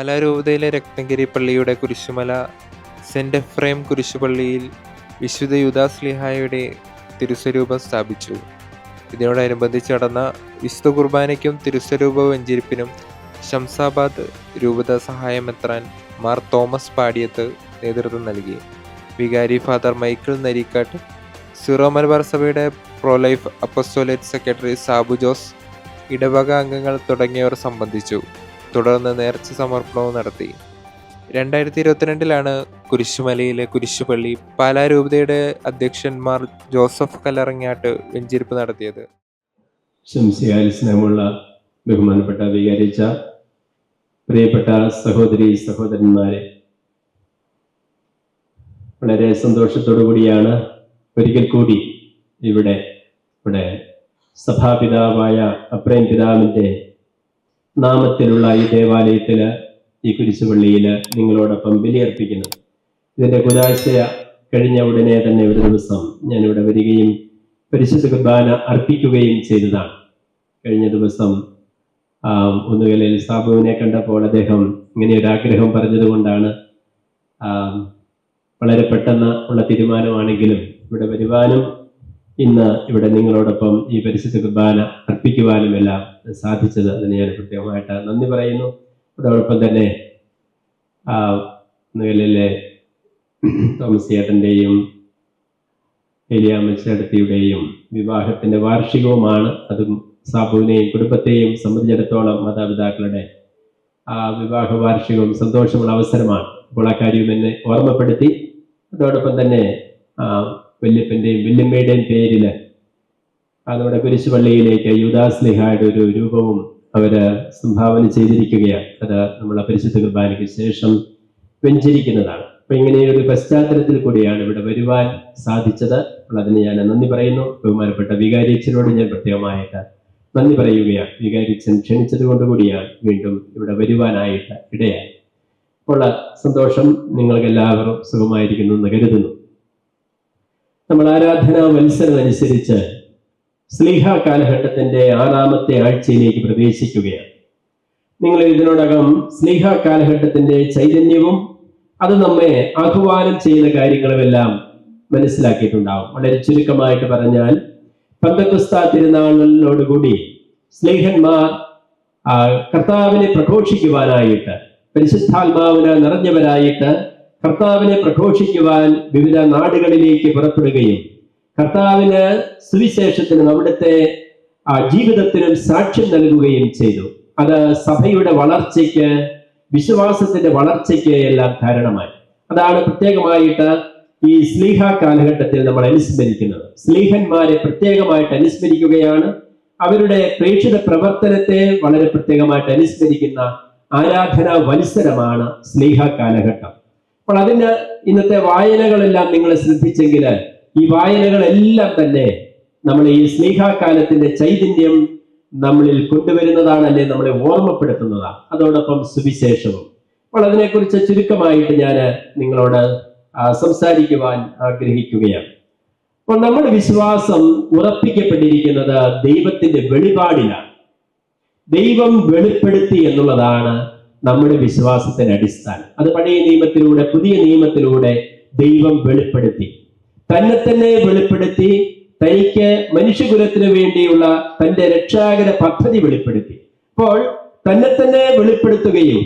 പാലാരൂപതയിലെ രത്നഗിരി പള്ളിയുടെ കുരിശുമല സെന്റ് എഫ്രൈം കുരിശുപള്ളിയിൽ വിശുദ്ധ യുദാസ്ലിഹായുടെ തിരുസ്വരൂപം സ്ഥാപിച്ചു. ഇതിനോടനുബന്ധിച്ച് നടന്ന വിശുദ്ധ കുർബാനയ്ക്കും തിരുസ്വരൂപ വെഞ്ചിരിപ്പിനും ശംസാബാദ് രൂപത സഹായമെത്രാൻ മാർ തോമസ് പാടിയത്ത് നേതൃത്വം നൽകി. വികാരി father Michael Narikkattu Syro Malabar സഭയുടെ pro life apostolate secretary Sabu Jose ഇടവക അംഗങ്ങൾ തുടങ്ങിയവർ സംബന്ധിച്ചു. തുടർന്ന് നേർച്ച സമർപ്പണവും നടത്തി. രണ്ടായിരത്തി ഇരുപത്തിരണ്ടിലാണ് കുരിശുമലയിലെ കുരിശുപള്ളി പാലാരൂപതയുടെ അധ്യക്ഷന്മാർ ജോസഫ് കല്ലറങ്ങാട്ട് വെഞ്ചിരിപ്പ് നടത്തിയത്. ശംസിയാൽ സ്നേഹമുള്ള ബഹുമാനപ്പെട്ട വികാരിച്ച പ്രിയപ്പെട്ട സഹോദരി സഹോദരന്മാരെ വളരെ സന്തോഷത്തോടു കൂടിയാണ് ഒരിക്കൽ കൂടി ഇവിടെ ഇവിടെ സഭാപിതാവായ അപ്രേം പിതാവിന്റെ നാമത്തിലുള്ള ഈ ദേവാലയത്തിൽ ഈ കുരിശുപള്ളിയിൽ നിങ്ങളോടൊപ്പം ബലിയർപ്പിക്കുന്നു. ഇതിന്റെ കുരാശയ കഴിഞ്ഞ ഉടനെ തന്നെ ഒരു ദിവസം ഞാൻ ഇവിടെ വരികയും പരിശുദ്ധ കുർബാന അർപ്പിക്കുകയും ചെയ്തതാണ്. കഴിഞ്ഞ ദിവസം ഒന്നുകലിൽ സാബുവിനെ കണ്ടപ്പോൾ അദ്ദേഹം ഇങ്ങനെ ഒരു ആഗ്രഹം പറഞ്ഞതുകൊണ്ടാണ് വളരെ പെട്ടെന്ന് ഉള്ള തീരുമാനമാണെങ്കിലും ഇവിടെ വരുവാനും ഇന്ന് ഇവിടെ നിങ്ങളോടൊപ്പം ഈ പരിശുദ്ധ കുർബാന അർപ്പിക്കുവാനും എല്ലാം സാധിച്ചത് അതിന് ഞാൻ പ്രത്യേകമായിട്ട് നന്ദി പറയുന്നു. അതോടൊപ്പം തന്നെ ആ, നിലയിലെ തോമസ് ചേട്ടന്റെയും ഏലിയാമ്മച്ചേടത്തിയുടെയും വിവാഹത്തിന്റെ വാർഷികവുമാണ്. അതും സാബുവിനെയും കുടുംബത്തെയും സംബന്ധിച്ചിടത്തോളം മാതാപിതാക്കളുടെ ആ വിവാഹ വാർഷികവും സന്തോഷമുള്ള അവസരമാണ്. അപ്പോൾ ആ കാര്യം എന്നെ ഓർമ്മപ്പെടുത്തി. അതോടൊപ്പം തന്നെ വല്യപ്പന്റെയും വല്യമ്മയുടെയും പേരിൽ അതോടെ കുരിശുപള്ളിയിലേക്ക് യുദാസ് ലിഹായുടെ ഒരു രൂപവും അവർ സംഭാവന ചെയ്തിരിക്കുകയാണ്. അത് നമ്മളെ പരിശുദ്ധ കുർബാനയ്ക്ക് ശേഷം വെഞ്ചരിക്കുന്നതാണ്. അപ്പൊ ഇങ്ങനെ ഒരു പശ്ചാത്തലത്തിൽ കൂടിയാണ് ഇവിടെ വരുവാൻ സാധിച്ചത്. അതിന് ഞാൻ നന്ദി പറയുന്നു. ബഹുമാനപ്പെട്ട വികാരിച്ചനോട് ഞാൻ പ്രത്യേകമായിട്ട് നന്ദി പറയുകയാണ്. വികാരിച്ചൻ ക്ഷണിച്ചത് കൊണ്ട് കൂടിയാണ് വീണ്ടും ഇവിടെ വരുവാനായിട്ട് ഇടയായി അപ്പോൾ സന്തോഷം നിങ്ങൾക്ക് എല്ലാവരും സുഖമായിരിക്കുന്നു എന്ന് കരുതുന്നു. നമ്മൾ ആരാധനാ മത്സരം അനുസരിച്ച് സ്ലീഹ കാലഘട്ടത്തിന്റെ ആറാമത്തെ ആഴ്ചയിലേക്ക് പ്രവേശിക്കുകയാണ്. നിങ്ങൾ ഇതിനോടകം സ്ലീഹ കാലഘട്ടത്തിന്റെ ചൈതന്യവും അത് നമ്മെ ആഹ്വാനം ചെയ്യുന്ന കാര്യങ്ങളുമെല്ലാം മനസ്സിലാക്കിയിട്ടുണ്ടാവും. വളരെ ചുരുക്കമായിട്ട് പറഞ്ഞാൽ പന്തക്കുസ്ത തിരുനാളിനോടുകൂടി സ്നേഹന്മാർ കർത്താവിനെ പ്രഘോഷിക്കുവാനായിട്ട് പരിശുദ്ധാത്മാവിനെ നിറഞ്ഞവരായിട്ട് കർത്താവിനെ പ്രഘോഷിക്കുവാൻ വിവിധ നാടുകളിലേക്ക് പുറപ്പെടുകയും കർത്താവിന് സുവിശേഷത്തിനും അവിടുത്തെ ജീവിതത്തിനും സാക്ഷ്യം നൽകുകയും ചെയ്തു. അത് സഭയുടെ വളർച്ചയ്ക്ക് വിശ്വാസത്തിന്റെ വളർച്ചയ്ക്ക് എല്ലാം കാരണമായി. അതാണ് പ്രത്യേകമായിട്ട് ഈ സ്ലീഹ കാലഘട്ടത്തിൽ നമ്മൾ അനുസ്മരിക്കുന്നത്. സ്ലീഹന്മാരെ പ്രത്യേകമായിട്ട് അനുസ്മരിക്കുകയാണ്. അവരുടെ പ്രേക്ഷിത പ്രവർത്തനത്തെ വളരെ പ്രത്യേകമായിട്ട് അനുസ്മരിക്കുന്ന ആരാധനാ വത്സരമാണ് സ്ലീഹ കാലഘട്ടം. അപ്പോൾ അതിന് ഇന്നത്തെ വായനകളെല്ലാം നിങ്ങൾ ശ്രദ്ധിച്ചെങ്കിൽ ഈ വായനകളെല്ലാം തന്നെ നമ്മൾ ഈ സ്നേഹാകാലത്തിന്റെ ചൈതന്യം നമ്മളിൽ കൊണ്ടുവരുന്നതാണ് അല്ലെ? നമ്മളെ ഓർമ്മപ്പെടുത്തുന്നതാണ്. അതോടൊപ്പം സുവിശേഷവും. അപ്പോൾ അതിനെക്കുറിച്ച് ചുരുക്കമായിട്ട് ഞാൻ നിങ്ങളോട് സംസാരിക്കുവാൻ ആഗ്രഹിക്കുകയാണ്. അപ്പോൾ നമ്മുടെ വിശ്വാസം ഉറപ്പിക്കപ്പെട്ടിരിക്കുന്നത് ദൈവത്തിന്റെ വെളിപാടിലാണ്. ദൈവം വെളിപ്പെടുത്തി എന്നുള്ളതാണ് നമ്മുടെ വിശ്വാസത്തിന്റെ അടിസ്ഥാനം. അത് പഴയ നിയമത്തിലൂടെ പുതിയ നിയമത്തിലൂടെ ദൈവം വെളിപ്പെടുത്തി. തന്നെ തന്നെ വെളിപ്പെടുത്തി തനിക്ക് മനുഷ്യകുലത്തിന് വേണ്ടിയുള്ള തന്റെ രക്ഷാകര പദ്ധതി വെളിപ്പെടുത്തി. അപ്പോൾ തന്നെ തന്നെ വെളിപ്പെടുത്തുകയും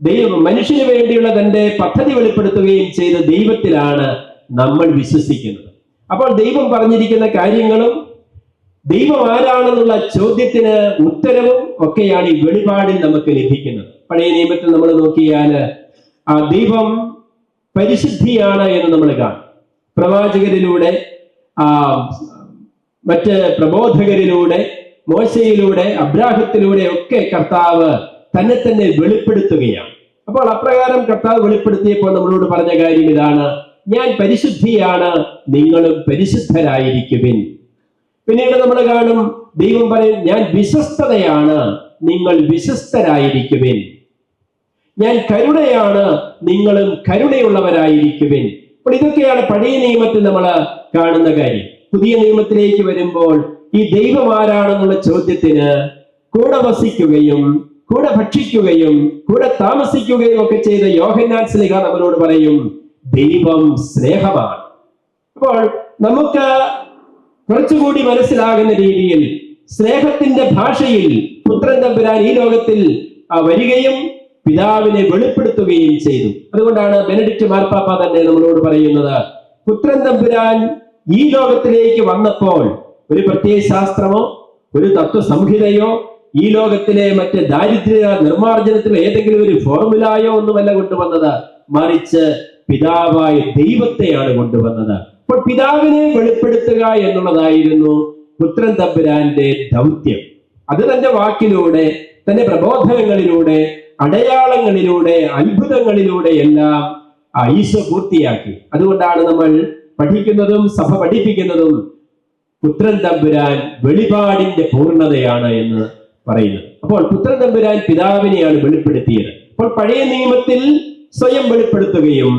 ദൈവം മനുഷ്യന് വേണ്ടിയുള്ള തന്റെ പദ്ധതി വെളിപ്പെടുത്തുകയും ചെയ്ത ദൈവത്തിലാണ് നമ്മൾ വിശ്വസിക്കുന്നത്. അപ്പോൾ ദൈവം പറഞ്ഞിരിക്കുന്ന കാര്യങ്ങളും ദൈവം ആരാണെന്നുള്ള ചോദ്യത്തിന് ഉത്തരവും ഒക്കെയാണ് ഈ വെളിപാടിൽ നമുക്ക് ലഭിക്കുന്നത്. പഴയ നിയമത്തിൽ നമ്മൾ നോക്കിയാൽ ആ ദൈവം പരിശുദ്ധിയാണ് എന്ന് നമ്മൾ കാണും. പ്രവാചകരിലൂടെ ആ മറ്റ് പ്രബോധകരിലൂടെ മോശയിലൂടെ അബ്രാഹത്തിലൂടെ ഒക്കെ കർത്താവ് തന്നെ തന്നെ വെളിപ്പെടുത്തുകയാണ്. അപ്പോൾ അപ്രകാരം കർത്താവ് വെളിപ്പെടുത്തിയപ്പോൾ നമ്മളോട് പറഞ്ഞ കാര്യം ഇതാണ് ഞാൻ പരിശുദ്ധിയാണ് നിങ്ങളും പരിശുദ്ധരായിരിക്കുവിൻ. പിന്നീട് നമ്മൾ കാണും ദൈവം പറയും ഞാൻ വിശ്വസ്തതയാണ് നിങ്ങൾ വിശ്വസ്തരായിരിക്കുവിൻ. ഞാൻ കരുണയാണ് നിങ്ങളും കരുണയുള്ളവരായിരിക്കുവിൻ. അപ്പോൾ ഇതൊക്കെയാണ് പഴയ നിയമത്തിൽ നമ്മൾ കാണുന്ന കാര്യം. പുതിയ നിയമത്തിലേക്ക് വരുമ്പോൾ ഈ ദൈവം ആരാണെന്നുള്ള ചോദ്യത്തിന് കൂടെ വസിക്കുകയും കൂടെ ഭക്ഷിക്കുകയും കൂടെ താമസിക്കുകയും ഒക്കെ ചെയ്ത യോഹന്നാൻ സ്നേഹ നമ്മളോട് പറയും ദൈവം സ്നേഹമാണ്. അപ്പോൾ നമുക്ക് കുറച്ചുകൂടി മനസ്സിലാകുന്ന രീതിയിൽ സ്നേഹത്തിന്റെ ഭാഷയിൽ പുത്രൻ തമ്പുരാൻ ഈ ലോകത്തിൽ വരികയും പിതാവിനെ വെളിപ്പെടുത്തുകയും ചെയ്തു. അതുകൊണ്ടാണ് ബെനഡിക്റ്റ് മാർപ്പാപ്പ തന്നെ നമ്മളോട് പറയുന്നത് പുത്രൻ തമ്പുരാൻ ഈ ലോകത്തിലേക്ക് വന്നപ്പോൾ ഒരു പ്രത്യയ ശാസ്ത്രമോ ഒരു തത്വസംഹിതയോ ഈ ലോകത്തിലെ മറ്റ് ദാരിദ്ര്യ നിർമ്മാർജനത്തിലെ ഏതെങ്കിലും ഒരു ഫോർമുലായോ ഒന്നുമല്ല കൊണ്ടുവന്നത്. മറിച്ച് പിതാവായ ദൈവത്തെയാണ് കൊണ്ടുവന്നത്. അപ്പോൾ പിതാവിനെ വെളിപ്പെടുത്തുക എന്നുള്ളതായിരുന്നു പുത്രൻ തമ്പുരാന്റെ ദൗത്യം. അത് തന്റെ വാക്കിലൂടെ തന്റെ പ്രബോധനങ്ങളിലൂടെ അടയാളങ്ങളിലൂടെ അത്ഭുതങ്ങളിലൂടെ എല്ലാം ഈശോ പൂർത്തിയാക്കി. അതുകൊണ്ടാണ് നമ്മൾ പഠിക്കുന്നതും സഭ പഠിപ്പിക്കുന്നതും പുത്രൻ തമ്പുരാൻ വെളിപാടിന്റെ പൂർണതയാണ് എന്ന് പറയുന്നത്. അപ്പോൾ പുത്രൻ തമ്പുരാൻ പിതാവിനെയാണ് വെളിപ്പെടുത്തിയത്. അപ്പോൾ പഴയ നിയമത്തിൽ സ്വയം വെളിപ്പെടുത്തുകയും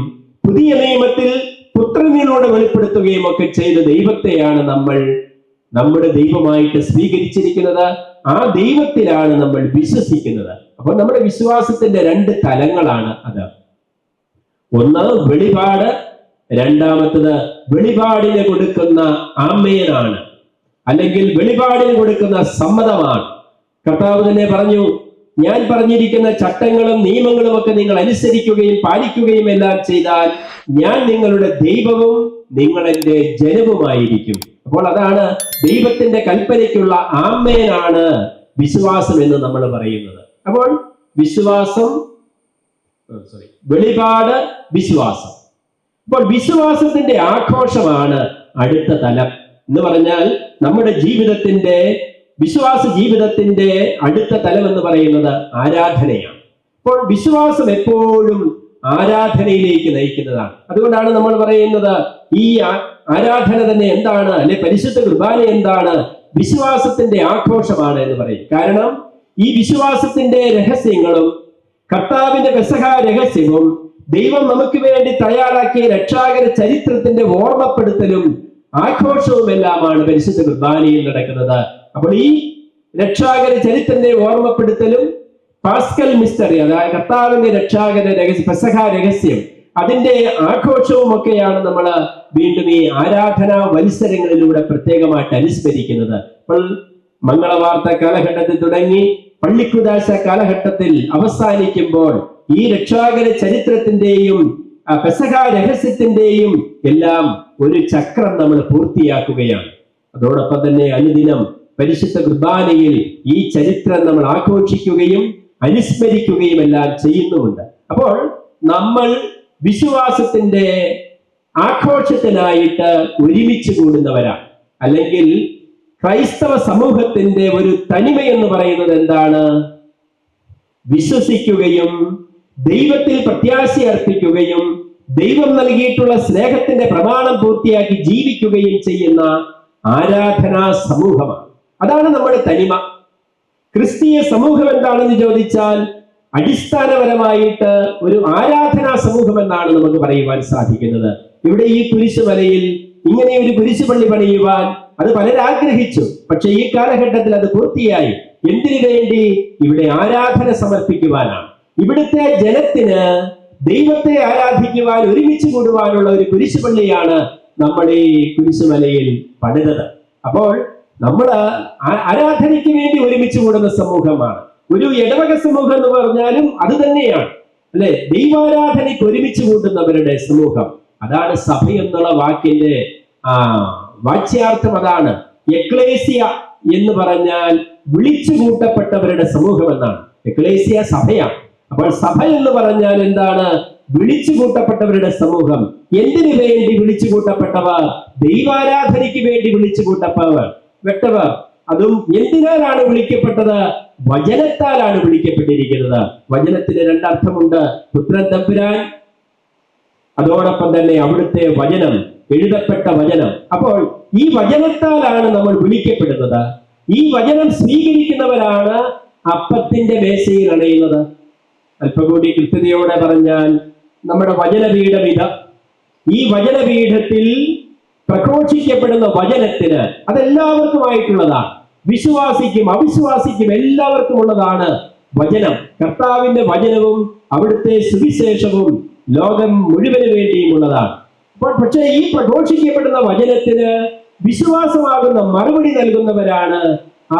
പുതിയ നിയമത്തിൽ പുത്രനിലൂടെ വെളിപ്പെടുത്തുകയും ഒക്കെ ചെയ്ത ദൈവത്തെയാണ് നമ്മൾ നമ്മുടെ ദൈവമായിട്ട് സ്വീകരിച്ചിരിക്കുന്നത്. ആ ദൈവത്തിലാണ് നമ്മൾ വിശ്വസിക്കുന്നത്. അപ്പൊ നമ്മുടെ വിശ്വാസത്തിന്റെ രണ്ട് തലങ്ങളാണ് അത്. ഒന്ന് വെളിപാട്. രണ്ടാമത്തത് വെളിപാടിന് കൊടുക്കുന്ന ആമേനാണ് അല്ലെങ്കിൽ വെളിപാടിന് കൊടുക്കുന്ന സമ്മതമാണ്. കർത്താവ് തന്നെ പറഞ്ഞു ഞാൻ പറഞ്ഞിരിക്കുന്ന ചട്ടങ്ങളും നിയമങ്ങളും ഒക്കെ നിങ്ങൾ അനുസരിക്കുകയും പാലിക്കുകയും എല്ലാം ചെയ്താൽ ഞാൻ നിങ്ങളുടെ ദൈവവും നിങ്ങൾ എന്റെ ജനവുമായിരിക്കും. അപ്പോൾ അതാണ് ദൈവത്തിന്റെ കൽപ്പനയ്ക്കുള്ള ആമ്മേനാണ് വിശ്വാസം എന്ന് നമ്മൾ പറയുന്നത്. അപ്പോൾ വിശ്വാസം സോറി വെളിപാട് വിശ്വാസം. അപ്പോൾ വിശ്വാസത്തിന്റെ ആഘോഷമാണ് അടുത്ത തലം എന്ന് പറഞ്ഞാൽ നമ്മുടെ ജീവിതത്തിന്റെ വിശ്വാസ ജീവിതത്തിന്റെ അടുത്ത തലം എന്ന് പറയുന്നത് ആരാധനയാണ്. അപ്പോൾ വിശ്വാസം എപ്പോഴും ആരാധനയിലേക്ക് നയിക്കുന്നതാണ്. അതുകൊണ്ടാണ് നമ്മൾ പറയുന്നത് ഈ ആരാധന തന്നെ എന്താണ്? അല്ലെ പരിശുദ്ധ കുർബാന എന്താണ്? വിശ്വാസത്തിന്റെ ആഘോഷമാണ് എന്ന് പറയും. കാരണം ഈ വിശ്വാസത്തിന്റെ രഹസ്യങ്ങളും കർത്താവിന്റെ പെസഹ രഹസ്യവും ദൈവം നമുക്ക് വേണ്ടി തയ്യാറാക്കിയ രക്ഷാകര ചരിത്രത്തിന്റെ ഓർമ്മപ്പെടുത്തലും ആഘോഷവും എല്ലാമാണ് പരിശുദ്ധ കുർബാനയിൽ നടക്കുന്നത്. അപ്പോൾ ഈ രക്ഷാകര ചരിത്രത്തിന്റെ ഓർമ്മപ്പെടുത്തലും പാസ്കൽ മിസ്റ്ററി അതായത് കർത്താവിന്റെ രക്ഷാകര രഹസ്യ പെസഹ രഹസ്യം അതിന്റെ ആഘോഷവും ഒക്കെയാണ് നമ്മൾ വീണ്ടും ഈ ആരാധനാ മത്സരങ്ങളിലൂടെ പ്രത്യേകമായിട്ട് അനുസ്മരിക്കുന്നത്. അപ്പോൾ മംഗളവാർത്ത കാലഘട്ടത്തിൽ തുടങ്ങി പള്ളിക്കുദാശ കാലഘട്ടത്തിൽ അവസാനിക്കുമ്പോൾ ഈ രക്ഷാകര ചരിത്രത്തിന്റെയും പെസഹ രഹസ്യത്തിന്റെയും എല്ലാം ഒരു ചക്രം നമ്മൾ പൂർത്തിയാക്കുകയാണ്. അതോടൊപ്പം തന്നെ അനുദിനം പരിശുദ്ധ കുർബാനയിൽ ഈ ചരിത്രം നമ്മൾ ആഘോഷിക്കുകയും അനുസ്മരിക്കുകയും എല്ലാം ചെയ്യുന്നുമുണ്ട്. അപ്പോൾ നമ്മൾ വിശ്വാസത്തിന്റെ ആഘോഷത്തിനായിട്ട് ഒരുമിച്ച് കൂടുന്നവരാണ്. അല്ലെങ്കിൽ ക്രൈസ്തവ സമൂഹത്തിന്റെ ഒരു തനിമ എന്ന് പറയുന്നത് എന്താണ്? വിശ്വസിക്കുകയും ദൈവത്തിൽ പ്രത്യാശ അർപ്പിക്കുകയും ദൈവം നൽകിയിട്ടുള്ള സ്നേഹത്തിന്റെ പ്രമാണം പൂർത്തിയാക്കി ജീവിക്കുകയും ചെയ്യുന്ന ആരാധനാ സമൂഹമാണ്. അതാണ് നമ്മുടെ തനിമ. ക്രിസ്തീയ സമൂഹം എന്താണെന്ന് ചോദിച്ചാൽ അടിസ്ഥാനപരമായിട്ട് ഒരു ആരാധനാ സമൂഹം എന്നാണ് നമുക്ക് പറയുവാൻ സാധിക്കുന്നത്. ഇവിടെ ഈ കുരിശുമലയിൽ ഇങ്ങനെ ഒരു കുരിശുപള്ളി പണിയുവാൻ അത് പലരും ആഗ്രഹിച്ചു. പക്ഷെ ഈ കാലഘട്ടത്തിൽ അത് പൂർത്തിയായി. എന്തിനു വേണ്ടി? ഇവിടെ ആരാധന സമർപ്പിക്കുവാനാണ്. ഇവിടുത്തെ ജനത്തിന് ദൈവത്തെ ആരാധിക്കുവാൻ ഒരുമിച്ച് കൂടുവാനുള്ള ഒരു കുരിശുപള്ളിയാണ് നമ്മുടെ ഈ കുരിശുമലയിൽ പണിതത്. അപ്പോൾ നമ്മൾ ആരാധനയ്ക്ക് വേണ്ടി ഒരുമിച്ച് കൂടുന്ന സമൂഹമാണ്. ഒരു ഇടവക സമൂഹം എന്ന് പറഞ്ഞാലും അത് തന്നെയാണ്. അല്ലെ? ദൈവാരാധനയ്ക്ക് ഒരുമിച്ച് കൂട്ടുന്നവരുടെ സമൂഹം. അതാണ് സഭ എന്നുള്ള വാക്കിന്റെ ആ വാച്യാർത്ഥം അതാണ്. എക്ലേസിയ എന്ന് പറഞ്ഞാൽ വിളിച്ചു കൂട്ടപ്പെട്ടവരുടെ സമൂഹം എന്നാണ്. എക്ലേസിയ സഭയാണ്. അപ്പോൾ സഭ എന്ന് പറഞ്ഞാൽ എന്താണ്? വിളിച്ചു കൂട്ടപ്പെട്ടവരുടെ സമൂഹം. എന്തിനു വേണ്ടി വിളിച്ചു കൂട്ടപ്പെട്ടവർ? ദൈവാരാധനയ്ക്ക് വേണ്ടി വിളിച്ചു കൂട്ടപ്പവർ വ്യക്തവർ അതും എന്തിനാലാണ് വിളിക്കപ്പെട്ടത്? വചനത്താലാണ് വിളിക്കപ്പെട്ടിരിക്കുന്നത്. വചനത്തിന് രണ്ടർത്ഥമുണ്ട്. പുത്രൻ തമ്പുരാൻ അതോടൊപ്പം തന്നെ അവിടുത്തെ വചനം എഴുതപ്പെട്ട വചനം. അപ്പോൾ ഈ വചനത്താലാണ് നമ്മൾ വിളിക്കപ്പെടുന്നത്. ഈ വചനം സ്വീകരിക്കുന്നവരാണ് അപ്പത്തിന്റെ മേശയിൽ അണയുന്നത്. അല്പം കൂടി കൃത്യതയോടെ പറഞ്ഞാൽ നമ്മുടെ വചനപീഠം ഇത്. ഈ വചനപീഠത്തിൽ പ്രഘോഷിക്കപ്പെടുന്ന വചനത്തിന് അതെല്ലാവർക്കുമായിട്ടുള്ളതാണ്. വിശ്വാസിക്കും അവിശ്വാസിക്കും എല്ലാവർക്കും ഉള്ളതാണ് വചനം. കർത്താവിന്റെ വചനവും അവിടുത്തെ സുവിശേഷവും ലോകം മുഴുവൻ വേണ്ടിയുമുള്ളതാണ്. അപ്പോൾ പക്ഷേ ഈ പ്രഘോഷിക്കപ്പെടുന്ന വചനത്തിന് വിശ്വാസമാകുന്ന മറുപടി നൽകുന്നവരാണ്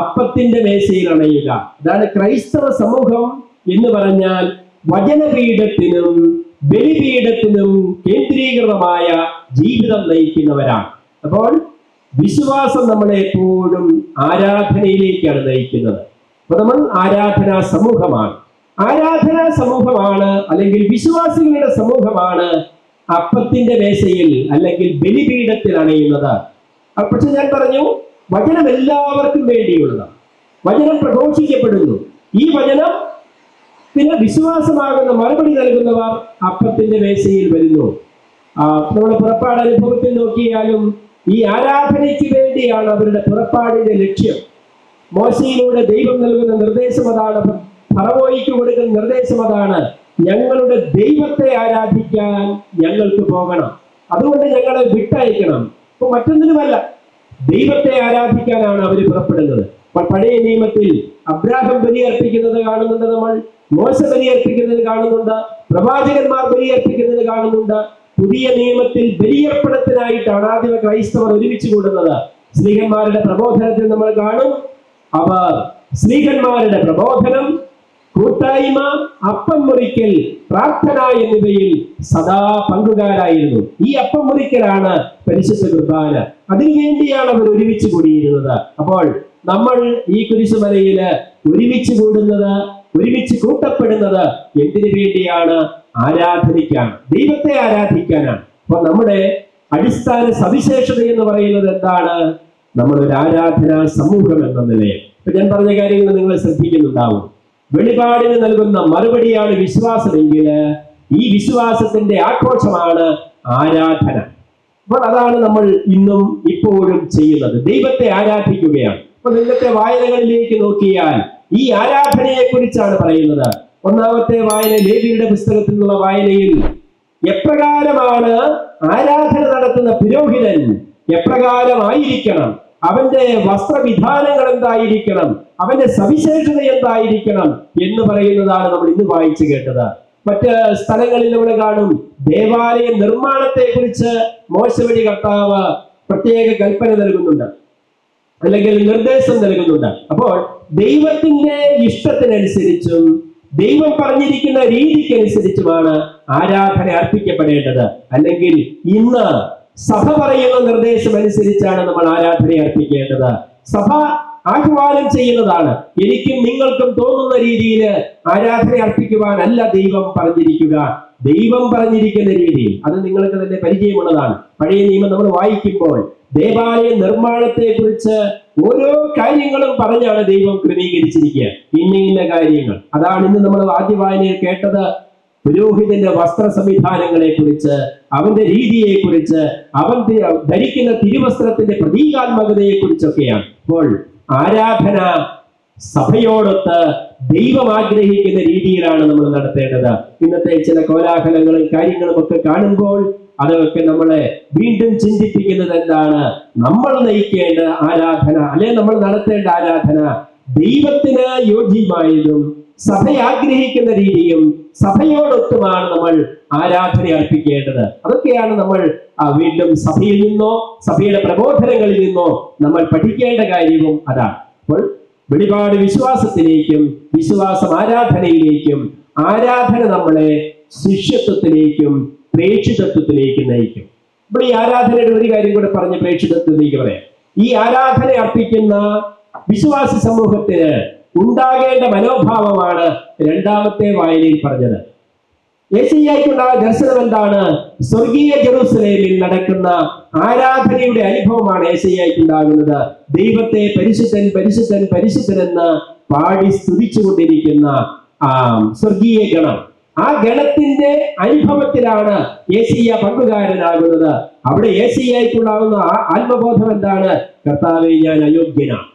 അപ്പത്തിന്റെ മേശയിൽ അണയുക. അതാണ് ക്രൈസ്തവ സമൂഹം എന്ന് പറഞ്ഞാൽ വചനപീഠത്തിനും ബലിപീഠത്തിനും കേന്ദ്രീകൃതമായ ജീവിതം നയിക്കുന്നവരാണ്. അപ്പോൾ വിശ്വാസം നമ്മളെ എപ്പോഴും ആരാധനയിലേക്കാണ് നയിക്കുന്നത്. അപ്പൊ നമ്മൾ ആരാധനാ സമൂഹമാണ്. ആരാധനാ സമൂഹമാണ് അല്ലെങ്കിൽ വിശ്വാസികളുടെ സമൂഹമാണ് അപ്പത്തിന്റെ മേശയിൽ അല്ലെങ്കിൽ ബലിപീഠത്തിൽ അണയുന്നത്. പക്ഷെ ഞാൻ പറഞ്ഞു വചനം എല്ലാവർക്കും വേണ്ടിയുള്ളതാണ്. വചനം പ്രഘോഷിക്കപ്പെടുന്നു. ഈ വചനം പിന്നെ വിശ്വാസമാകുന്ന മറുപടി നൽകുന്നവർ അപ്പത്തിന്റെ മേശയിൽ വരുന്നു. ആ, നമ്മുടെ പുറപ്പാട് അനുഭവത്തിൽ നോക്കിയാലും ഈ ആരാധനയ്ക്ക് വേണ്ടിയാണ് അവരുടെ പുറപ്പാടിന്റെ ലക്ഷ്യം. മോശയിലൂടെ ദൈവം നൽകുന്ന നിർദ്ദേശം അതാണ്. ഫറവോയ്ക്ക് കൊടുക്കുന്ന നിർദ്ദേശം അതാണ്. ഞങ്ങളുടെ ദൈവത്തെ ആരാധിക്കാൻ ഞങ്ങൾക്ക് പോകണം. അതുകൊണ്ട് ഞങ്ങളെ വിട്ടയക്കണം. ഇപ്പൊ മറ്റൊന്നിനുമല്ല. ദൈവത്തെ ആരാധിക്കാനാണ് അവർ പുറപ്പെടുന്നത്. പഴയ നിയമത്തിൽ അബ്രാഹം ബലിയർപ്പിക്കുന്നത് കാണുന്നുണ്ട് നമ്മൾ. മോശ ബലിയർപ്പിക്കുന്നത് കാണുന്നുണ്ട്. പ്രവാചകന്മാർ ബലിയർപ്പിക്കുന്നത് കാണുന്നുണ്ട്. പുതിയ നിയമത്തിൽ ബലിയർപ്പണത്തിനായിട്ടാണ് ആദ്യമ ക്രൈസ്തവർ ഒരുമിച്ച് കൂടുന്നത്. സ്ത്രീഹന്മാരുടെ പ്രബോധനത്തിൽ നമ്മൾ കാണും. അവ സ്ത്രീഹന്മാരുടെ പ്രബോധനം കൂട്ടായ്മ അപ്പം മുറിക്കൽ പ്രാർത്ഥന എന്നിവയിൽ സദാ പങ്കുകാരായിരുന്നു. ഈ അപ്പം മുറിക്കലാണ് പരിശുദ്ധ കുർബാന. അതിനുവേണ്ടിയാണ് അവർ ഒരുമിച്ച് കൂടിയിരുന്നത്. അപ്പോൾ നമ്മൾ ഈ കുരിശുമലയിൽ ഒരുമിച്ച് കൂടുന്നത് ഒരുമിച്ച് കൂട്ടപ്പെടുന്നത് എന്തിനു വേണ്ടിയാണ്? ആരാധനിക്കാണ് ദൈവത്തെ ആരാധിക്കാനാണ് അപ്പൊ നമ്മുടെ അടിസ്ഥാന സവിശേഷത എന്ന് പറയുന്നത് എന്താണ്? നമ്മൾ ഒരു ആരാധനാ സമൂഹം എന്ന നിലയിൽ. ഇപ്പൊ ഞാൻ പറഞ്ഞ കാര്യങ്ങൾ നിങ്ങൾ ശ്രദ്ധിക്കുന്നുണ്ടാവും. വെളിപാടിന് നൽകുന്ന മറുപടിയാണ് വിശ്വാസമെങ്കിൽ ഈ വിശ്വാസത്തിന്റെ ആഘോഷമാണ് ആരാധന. അപ്പോൾ അതാണ് നമ്മൾ ഇന്നും ഇപ്പോഴും ചെയ്യുന്നത്. ദൈവത്തെ ആരാധിക്കുകയാണ്. അപ്പൊ ഇന്നത്തെ വായനകളിലേക്ക് നോക്കിയാൽ ഈ ആരാധനയെ കുറിച്ചാണ് പറയുന്നത്. ഒന്നാമത്തെ വായന ലേവിയുടെ പുസ്തകത്തിൽ നിന്നുള്ള വായനയിൽ എപ്രകാരമാണ് ആരാധന നടത്തുന്ന പുരോഹിതൻ എപ്രകാരമായിരിക്കണം? അവന്റെ വസ്ത്രവിധാനങ്ങൾ എന്തായിരിക്കണം? അവന്റെ സവിശേഷത എന്തായിരിക്കണം എന്ന് പറയുന്നതാണ് നമ്മൾ ഇന്ന് വായിച്ചു കേട്ടത്. മറ്റ് സ്ഥലങ്ങളിൽ നമ്മൾ കാണും ദേവാലയ നിർമ്മാണത്തെ കുറിച്ച് മോശവഴി കർത്താവ് പ്രത്യേക കൽപ്പന നൽകുന്നുണ്ട്. അല്ലെങ്കിൽ നിർദ്ദേശം നൽകുന്നുണ്ട്. അപ്പോൾ ദൈവത്തിന്റെ ഇഷ്ടത്തിനനുസരിച്ചും ദൈവം പറഞ്ഞിരിക്കുന്ന രീതിക്കനുസരിച്ചുമാണ് ആരാധന അർപ്പിക്കപ്പെടേണ്ടത്. അല്ലെങ്കിൽ ഇന്ന് സഭ പറയുന്ന നിർദ്ദേശം അനുസരിച്ചാണ് നമ്മൾ ആരാധന അർപ്പിക്കേണ്ടത്. സഭ ആഹ്വാനം ചെയ്യുന്നതാണ്. എനിക്കും നിങ്ങൾക്കും തോന്നുന്ന രീതിയിൽ ആരാധന അർപ്പിക്കുവാനല്ല ദൈവം പറഞ്ഞിരിക്കുക. ദൈവം പറഞ്ഞിരിക്കുന്ന രീതിയിൽ. അത് നിങ്ങൾക്ക് തന്നെ പരിചയമുള്ളതാണ്. പഴയ നിയമം നമ്മൾ വായിക്കുമ്പോൾ ദേവാലയ നിർമ്മാണത്തെ കുറിച്ച് ഓരോ കാര്യങ്ങളും പറഞ്ഞാണ് ദൈവം ക്രമീകരിച്ചിരിക്കുക. ഇന്ന ഇന്ന കാര്യങ്ങൾ. അതാണ് ഇന്ന് നമ്മൾ ആദ്യ വായനയിൽ കേട്ടത്. പുരോഹിതന്റെ വസ്ത്ര സംവിധാനങ്ങളെ കുറിച്ച് അവന്റെ രീതിയെ കുറിച്ച് അവൻ ധരിക്കുന്ന തിരുവസ്ത്രത്തിന്റെ പ്രതീകാത്മകതയെ കുറിച്ചൊക്കെയാണ് അപ്പോൾ ആരാധന സഭയോടൊത്ത് ദൈവം ആഗ്രഹിക്കുന്ന രീതിയിലാണ് നമ്മൾ നടത്തേണ്ടത്. ഇന്നത്തെ ചില കോലാഹലങ്ങളും കാര്യങ്ങളും ഒക്കെ കാണുമ്പോൾ അതൊക്കെ നമ്മളെ വീണ്ടും ചിന്തിപ്പിക്കുന്നത് എന്താണ്? നമ്മൾ നയിക്കേണ്ട ആരാധന അല്ലെ നമ്മൾ നടത്തേണ്ട ആരാധന ദൈവത്തിന് യോഗ്യമായതും സഭ ആഗ്രഹിക്കുന്ന രീതിയും സഭയോടൊത്തുമാണ് നമ്മൾ ആരാധന അർപ്പിക്കേണ്ടത്. അതൊക്കെയാണ് നമ്മൾ വീണ്ടും സഭയിൽ നിന്നോ സഭയുടെ പ്രബോധനങ്ങളിൽ നിന്നോ നമ്മൾ പഠിക്കേണ്ട കാര്യവും അതാണ്. അപ്പോൾ വെളിപാട് വിശ്വാസത്തിലേക്കും വിശ്വാസം ആരാധനയിലേക്കും ആരാധന നമ്മളെ ശിഷ്യത്വത്തിലേക്കും പ്രേക്ഷിതത്വത്തിലേക്കും നയിക്കും. ഇവിടെ ഈ ആരാധനയുടെ ഒരു കാര്യം കൂടെ പറഞ്ഞ് പ്രേക്ഷിതത്വത്തിലേക്ക് പറയാം. ഈ ആരാധന അർപ്പിക്കുന്ന വിശ്വാസി സമൂഹത്തിന് ഉണ്ടാകേണ്ട മനോഭാവമാണ് രണ്ടാമത്തെ വായനയിൽ പറഞ്ഞത്. യേശയ്യായിക്കുണ്ടായ ദർശനം എന്താണ്? സ്വർഗീയ ജെറൂസലേമിൽ നടക്കുന്ന ആരാധനയുടെ അനുഭവമാണ് യേശയ്യായിക്കുണ്ടാകുന്നത് ദൈവത്തെ പരിശുദ്ധൻ പരിശുദ്ധൻ പരിശുദ്ധൻ എന്ന് പാടി സ്തുതിച്ചുകൊണ്ടിരിക്കുന്ന ആ സ്വർഗീയ ഗണം. ആ ഗണത്തിന്റെ അനുഭവത്തിലാണ് ഏസിയ പങ്കുകാരനാകുന്നത്. അവിടെ ഏസിയായിക്കുണ്ടാകുന്ന ആ ആത്മബോധം എന്താണ്? കർത്താവെ ഞാൻ അയോഗ്യനാണ്.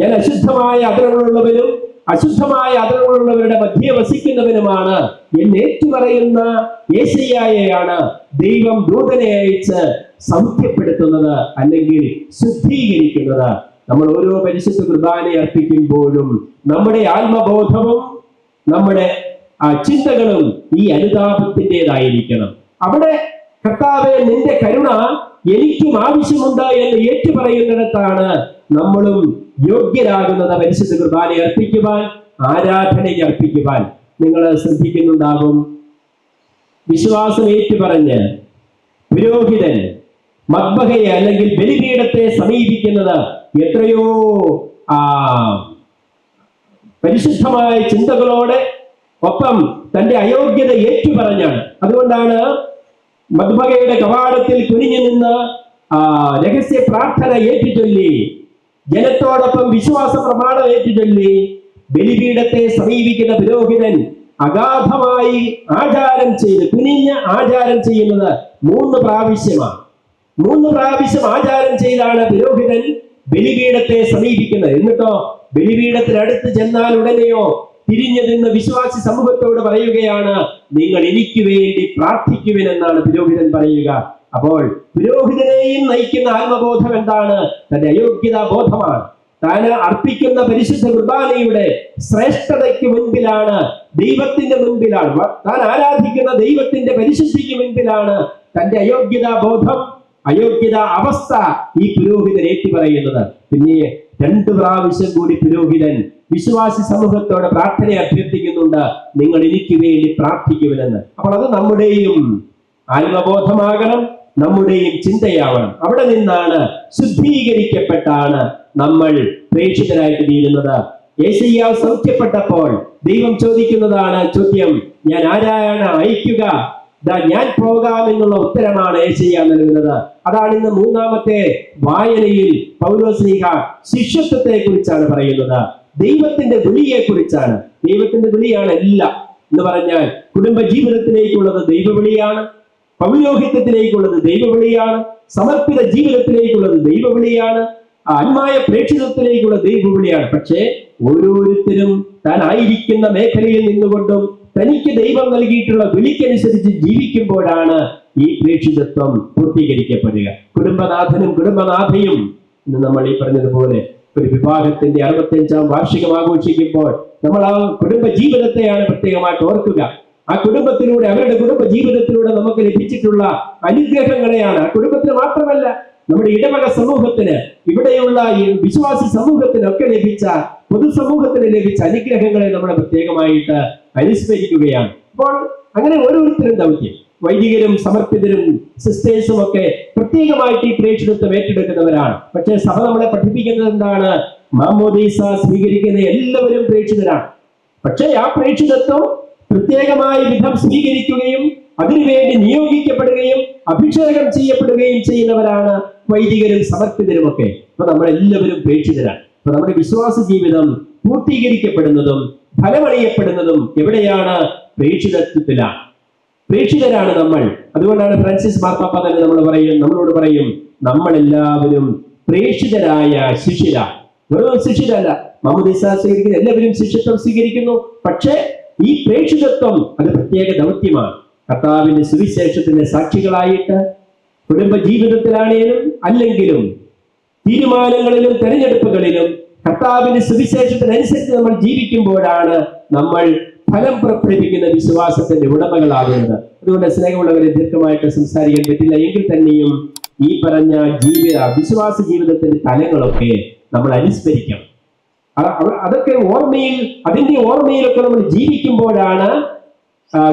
ഞാൻ അശുദ്ധമായ അതിരുകളുള്ളവരും അശുദ്ധമായ അതിരുകളുള്ളവരുടെ മധ്യ വസിക്കുന്നവനുമാണ്. എന്ന് ഏറ്റുപറയുന്ന ഏശയ്യായെയാണ് ദൈവം ദൂതനെ അയച്ച് സൗഖ്യപ്പെടുത്തുന്നത് അല്ലെങ്കിൽ ശുദ്ധീകരിക്കുന്നത്. നമ്മൾ ഓരോ പരിശുദ്ധ കൃപാനെ അർപ്പിക്കുമ്പോഴും നമ്മുടെ ആത്മബോധവും നമ്മുടെ ആ ചിന്തകളും ഈ അനുതാപത്തിന്റെതായിരിക്കണം. അവിടെ കർത്താവെ നിന്റെ കരുണ എനിക്കും ആവശ്യമുണ്ട് എന്ന് ഏറ്റുപറയുന്നിടത്താണ് നമ്മളും യോഗ്യരാകുന്നത് പരിശുദ്ധ കുർബാന അർപ്പിക്കുവാൻ ആരാധന അർപ്പിക്കുവാൻ. നിങ്ങൾ ശ്രദ്ധിക്കുന്നുണ്ടാകും. വിശ്വാസം ഏറ്റുപറഞ്ഞ് പുരോഹിതൻ മദ്ബഹയെ അല്ലെങ്കിൽ ബലിപീഠത്തെ സമീപിക്കുന്നത് എത്രയോ ആ പരിശുദ്ധമായ ചിന്തകളോടെ ഒപ്പം തന്റെ അയോഗ്യത ഏറ്റുപറഞ്ഞാണ്. അതുകൊണ്ടാണ് മധുമകയുടെ കവാടത്തിൽ കുനിഞ്ഞു നിന്ന് രഹസ്യ പ്രാർത്ഥന ഏറ്റുചൊല്ലി ജനത്തോടൊപ്പം വിശ്വാസ പ്രമാണം ഏറ്റുചൊല്ലി ബലിപീഠത്തെ സമീപിക്കുന്ന പുരോഹിതൻ അഗാധമായി ആചാരം ചെയ്ത് കുനിഞ്ഞ് ആചാരം ചെയ്യുന്നത് മൂന്ന് പ്രാവശ്യമാണ്. മൂന്ന് പ്രാവശ്യം ആചാരം ചെയ്താണ് പുരോഹിതൻ ബലിപീഠത്തെ സമീപിക്കുന്നത്. എന്നിട്ടോ ബലിപീഠത്തിനടുത്ത് ചെന്നാൽ ഉടനെയോ തിരിഞ്ഞു നിന്ന് വിശ്വാസി സമൂഹത്തോട് പറയുകയാണ് നിങ്ങൾ എനിക്ക് വേണ്ടി പ്രാർത്ഥിക്കുവിനെന്നാണ് പുരോഹിതൻ പറയുക. അപ്പോൾ പുരോഹിതനെയും നയിക്കുന്ന ആത്മബോധം എന്താണ്? തന്റെ അയോഗ്യതാ ബോധമാണ്. താൻ അർപ്പിക്കുന്ന പരിശുദ്ധ കുർബാനയുടെ ശ്രേഷ്ഠതയ്ക്ക് മുൻപിലാണ് ദൈവത്തിന്റെ മുൻപിലാണ്. താൻ ആരാധിക്കുന്ന ദൈവത്തിന്റെ പരിശുദ്ധിക്ക് മുൻപിലാണ് തന്റെ അയോഗ്യതാ ബോധം അയോഗ്യത അവസ്ഥ ഈ പുരോഹിതൻ ഏറ്റുപറയുന്നത്. പിന്നെ രണ്ടു പ്രാവശ്യം കൂടി പുരോഹിതൻ വിശ്വാസി സമൂഹത്തോട് പ്രാർത്ഥന അഭ്യർത്ഥിക്കുന്നുണ്ട്. നിങ്ങൾ എനിക്ക് വേണ്ടി പ്രാർത്ഥിക്കുമെന്ന് അപ്പോൾ അത് നമ്മുടെയും ആത്മബോധമാകണം നമ്മുടെയും ചിന്തയാവണം. അവിടെ നിന്നാണ് ശുദ്ധീകരിക്കപ്പെട്ടാണ് നമ്മൾ പ്രേക്ഷിതരായിട്ട് തീരുന്നത് യേശയ്യാവ് സൗഖ്യപ്പെട്ടപ്പോൾ ദൈവം ചോദിക്കുന്നതാണ് ചോദ്യം ഞാൻ ആരാണ്? അയക്കുക ഞാൻ പോകാം എന്നുള്ള ഉത്തരമാണ് ഏശയ്യ നൽകുന്നത്. അതാണ് ഇന്ന് മൂന്നാമത്തെ വായനയിൽ പൗലോസ്ലീഹ ശിഷ്യത്വത്തെ കുറിച്ചാണ് പറയുന്നത്. ദൈവത്തിന്റെ വിളിയെ കുറിച്ചാണ് ദൈവത്തിന്റെ വിളിയാണ് എല്ലാം എന്ന് പറഞ്ഞാൽ കുടുംബ ജീവിതത്തിലേക്കുള്ളത് ദൈവവിളിയാണ് പൗരോഹിത്യത്തിലേക്കുള്ളത് ദൈവവിളിയാണ് സമർപ്പിത ജീവിതത്തിലേക്കുള്ളത് ദൈവവിളിയാണ് ആത്മായ പ്രേക്ഷിതത്തിലേക്കുള്ള ദൈവവിളിയാണ്. പക്ഷേ ഓരോരുത്തരും താൻ ആയിരിക്കുന്ന മേഖലയിൽ നിന്നുകൊണ്ടും തനിക്ക് ദൈവം നൽകിയിട്ടുള്ള വിളിക്കനുസരിച്ച് ജീവിക്കുമ്പോഴാണ് ഈ പ്രേക്ഷിതത്വം പൂർത്തീകരിക്കപ്പെടുക. കുടുംബനാഥനും കുടുംബനാഥയും നമ്മൾ ഈ പറഞ്ഞതുപോലെ ഒരു വിവാഹത്തിന്റെ അറുപത്തിയഞ്ചാം വാർഷികം ആഘോഷിക്കുമ്പോൾ നമ്മൾ ആ കുടുംബ ജീവിതത്തെയാണ് പ്രത്യേകമായിട്ട് ഓർക്കുക. ആ കുടുംബത്തിലൂടെ അവരുടെ കുടുംബ ജീവിതത്തിലൂടെ നമുക്ക് ലഭിച്ചിട്ടുള്ള അനുഗ്രഹങ്ങളെയാണ്. ആ കുടുംബത്തിന് മാത്രമല്ല നമ്മുടെ ഇടവക സമൂഹത്തിന് ഇവിടെയുള്ള ഈ വിശ്വാസി സമൂഹത്തിനൊക്കെ ലഭിച്ച പൊതുസമൂഹത്തിന് ലഭിച്ച അനുഗ്രഹങ്ങളെ നമ്മൾ പ്രത്യേകമായിട്ട് അനുസ്മരിക്കുകയാണ്. അപ്പോൾ അങ്ങനെ ഓരോരുത്തരും ദൗത്യം. വൈദികരും സമർപ്പിതരും സിസ്റ്റേഴ്സും ഒക്കെ പ്രത്യേകമായിട്ട് ഈ പ്രേക്ഷിതത്വം ഏറ്റെടുക്കുന്നവരാണ്. പക്ഷേ സഭ നമ്മളെ പഠിപ്പിക്കുന്നത് എന്താണ്? മാമോദീസ സ്വീകരിക്കുന്ന എല്ലാവരും പ്രേക്ഷിതരാണ്. പക്ഷേ ആ പ്രേക്ഷിതത്വം പ്രത്യേകമായ വിധം സ്വീകരിക്കുകയും അതിനുവേണ്ടി നിയോഗിക്കപ്പെടുകയും അഭിഷേകം ചെയ്യപ്പെടുകയും ചെയ്യുന്നവരാണ് വൈദികരും സമർപ്പിതരും ഒക്കെ. അപ്പൊ നമ്മളെല്ലാവരും പ്രേക്ഷിതരാണ്. അപ്പൊ നമ്മുടെ വിശ്വാസ ജീവിതം പൂർത്തീകരിക്കപ്പെടുന്നതും ഫലമറിയപ്പെടുന്നതും എവിടെയാണ്? പ്രേക്ഷിതത്വത്തിലാണ്. പ്രേക്ഷിതരാണ് നമ്മൾ. അതുകൊണ്ടാണ് ഫ്രാൻസിസ് മാർപ്പാപ്പ തന്നെ നമ്മൾ പറയും നമ്മളോട് പറയും നമ്മൾ എല്ലാവരും പ്രേക്ഷിതരായ ശിഷ്യരാണ് വെറും ശിഷ്യരല്ല മമുദിസ സ്വീകരിക്കുന്ന എല്ലാവരും ശിഷ്യത്വം സ്വീകരിക്കുന്നു. പക്ഷേ ഈ പ്രേക്ഷിതത്വം അത് പ്രത്യേക ദൗത്യമാണ്. കർത്താവിന്റെ സുവിശേഷത്തിന്റെ സാക്ഷികളായിട്ട് കുടുംബ ജീവിതത്തിലാണേലും അല്ലെങ്കിലും തീരുമാനങ്ങളിലും തെരഞ്ഞെടുപ്പുകളിലും കർത്താവിന്റെ സുവിശേഷത്തിനനുസരിച്ച് നമ്മൾ ജീവിക്കുമ്പോഴാണ് നമ്മൾ ഫലം പുറപ്പെടുവിക്കുന്ന വിശ്വാസത്തിന്റെ ഉടമകളാകുന്നത്. അതുകൊണ്ട് സ്നേഹമുള്ളവരെ ദീർഘമായിട്ട് സംസാരിക്കാൻ പറ്റില്ല. എങ്കിൽ തന്നെയും ഈ പറഞ്ഞ ജീവിത വിശ്വാസ ജീവിതത്തിന്റെ തലങ്ങളൊക്കെ നമ്മൾ അനുസ്മരിക്കണം. അതൊക്കെ ഓർമ്മയിൽ അതിന്റെ ഓർമ്മയിലൊക്കെ നമ്മൾ ജീവിക്കുമ്പോഴാണ്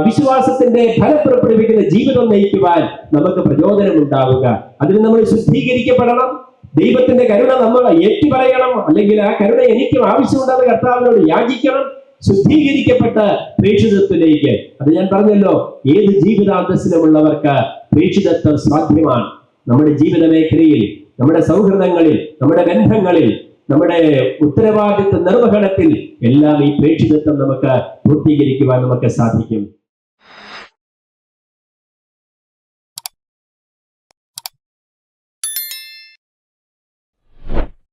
വിശ്വാസത്തിന്റെ ഫലം പുറപ്പെടുവിക്കുന്ന ജീവിതം നയിക്കുവാൻ നമുക്ക് പ്രചോദനം ഉണ്ടാവുക അതിന് നമ്മൾ ശുദ്ധീകരിക്കപ്പെടണം. ദൈവത്തിന്റെ കരുണ നമ്മൾ ഏറ്റുപറയണം. അല്ലെങ്കിൽ ആ കരുണ എനിക്കും ആവശ്യമുണ്ടെന്ന് കർത്താവിനോട് യാചിക്കണം. ശുദ്ധീകരിക്കപ്പെട്ട പ്രേക്ഷിതത്വത്തിലേക്ക്. അത് ഞാൻ പറഞ്ഞല്ലോ ഏത് ജീവിതാന്തസ്സിലുമുള്ളവർക്ക് പ്രേക്ഷിതത്വം സാധ്യമാണ്. നമ്മുടെ ജീവിത മേഖലയിൽ നമ്മുടെ സൗഹൃദങ്ങളിൽ നമ്മുടെ ബന്ധങ്ങളിൽ നമ്മുടെ ഉത്തരവാദിത്വ നിർവഹണത്തിൽ എല്ലാം ഈ പ്രേക്ഷിതത്വം നമുക്ക് പൂർത്തീകരിക്കുവാൻ നമുക്ക് സാധിക്കും.